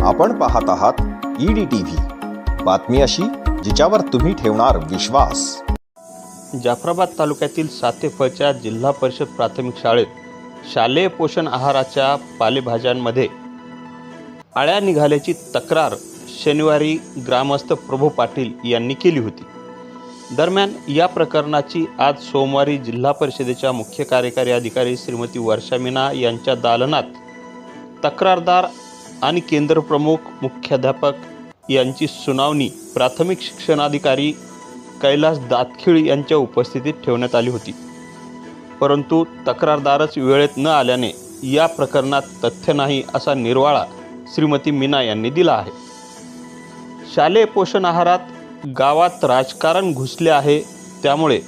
आपण पाहत आहात ईडी टीव्ही बातमी अशी जिच्यावर तुम्ही ठेवणार विश्वास. जाफराबाद तालुक्यातील सातेफळच्या जिल्हा परिषद प्राथमिक शाळेत शालेय पोषण आहाराच्या पालेभाज्यांमध्ये आळ्या निघाल्याची तक्रार शनिवारी ग्रामस्थ प्रभू पाटील यांनी केली होती. दरम्यान या प्रकरणाची आज सोमवारी जिल्हा परिषदेच्या मुख्य कार्यकारी अधिकारी श्रीमती वर्षा मीना यांच्या दालनात तक्रारदार आणि केंद्रप्रमुख मुख्याध्यापक यांची सुनावणी प्राथमिक शिक्षणाधिकारी कैलास दातखिळ यांच्या उपस्थितीत ठेवण्यात आली होती. परंतु तक्रारदारच वेळेत न आल्याने या प्रकरणात तथ्य नाही असा निर्वाळा श्रीमती मीना यांनी दिला आहे. शालेय पोषण आहारात गावात राजकारण घुसले आहे त्यामुळे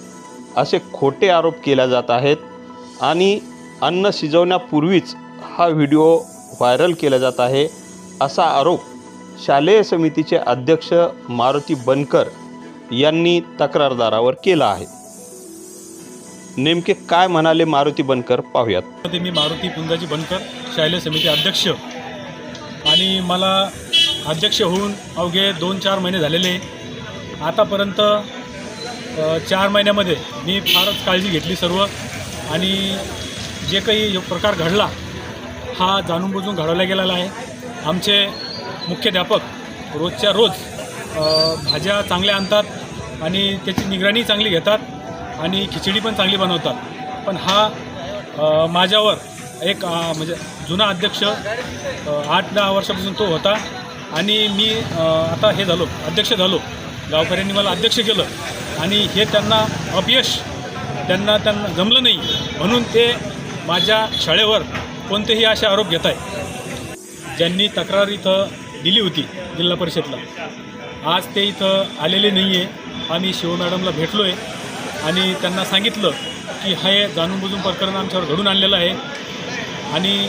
असे खोटे आरोप केल्या जात आहेत आणि अन्न शिजवण्यापूर्वीच हा व्हिडिओ व्हायरल केला जात आहे असा आरोप शालेय समितीचे अध्यक्ष मारुती बनकर यांनी तक्रारदारावर केला आहे. नेमके काय म्हणाले मारुती बनकर पाहूयात. ते मी मारुती पुंजाजी बनकर शालेय समिती अध्यक्ष. आणि मला अध्यक्ष होऊन अवघे दोन चार महिने झालेले. आतापर्यंत चार महिन्यामध्ये मी फारच काळजी घेतली सर्व. आणि जे काही प्रकार घडला हा जाणून बुजून घडवला गेलेला आहे. आमचे मुख्याध्यापक रोजच्या रोज भाज्या चांगल्या आणतात आणि त्याची निगराणी चांगली घेतात आणि खिचडी पण चांगली बनवतात. पण हा माझ्यावर एक म्हणजे जुना अध्यक्ष आठ दहा वर्षापासून तो होता आणि मी आता हे झालो अध्यक्ष झालो. गावकऱ्यांनी मला अध्यक्ष केलं आणि हे त्यांना अपयश त्यांना त्यांना जमलं नाही म्हणून ते माझ्या शाळेवर कोणतेही असे आरोप घेत आहे ज्यांनी तक्रार इथं दिली होती जिल्हा परिषदला. आज ते इथं आलेले नाही आहे आम्ही शिव मॅडमला भेटलो आहे आणि त्यांना सांगितलं की हे जाणून बुजून प्रकरण आमच्यावर घडून आणलेलं आहे. आणि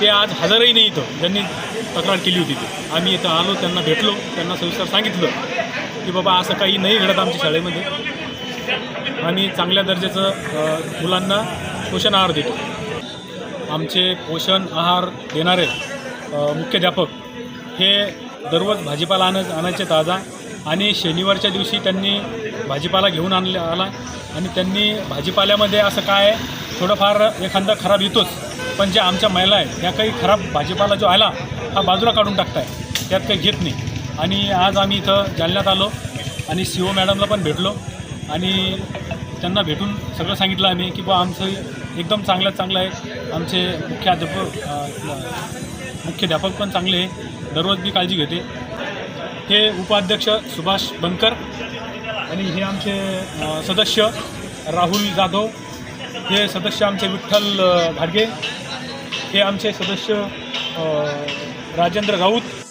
ते आज हजरही नाही इथं. ज्यांनी तक्रार केली होती ती. आम्ही इथं आलो त्यांना भेटलो त्यांना सविस्तर सांगितलं की बाबा असं काही नाही घडत आमच्या शाळेमध्ये. आम्ही चांगल्या दर्जाचं मुलांना पोषण आहार देतो. आमचे पोषण आहार देणारे मुख्याध्यापक हे दररोज भाजीपाला आण आणायचे ताजा आणि शनिवारच्या दिवशी त्यांनी भाजीपाला घेऊन आणले आला आणि त्यांनी भाजीपाल्यामध्ये असं काय थोडंफार एखादा खराब येतोच पण ज्या आमच्या महिला आहेत त्या काही खराब भाजीपाला जो आला हा बाजूला काढून टाकताय त्यात काही घेत नाही. आणि आज आम्ही इथं जालन्यात आलो आणि सी ओ मॅडमला पण भेटलो आणि त्यांना भेटून सगळं सांगितलं आम्ही की बा आमचं एकदम चांगलं चांगलं आहे. आमचे मुख्याध्यापक मुख्याध्यापक पण चांगले आहे. दररोज मी काळजी घेते. हे उपाध्यक्ष सुभाष बनकर आणि हे आमचे सदस्य राहुल जाधव हे सदस्य आमचे विठ्ठल भाडगे हे आमचे सदस्य राजेंद्र राऊत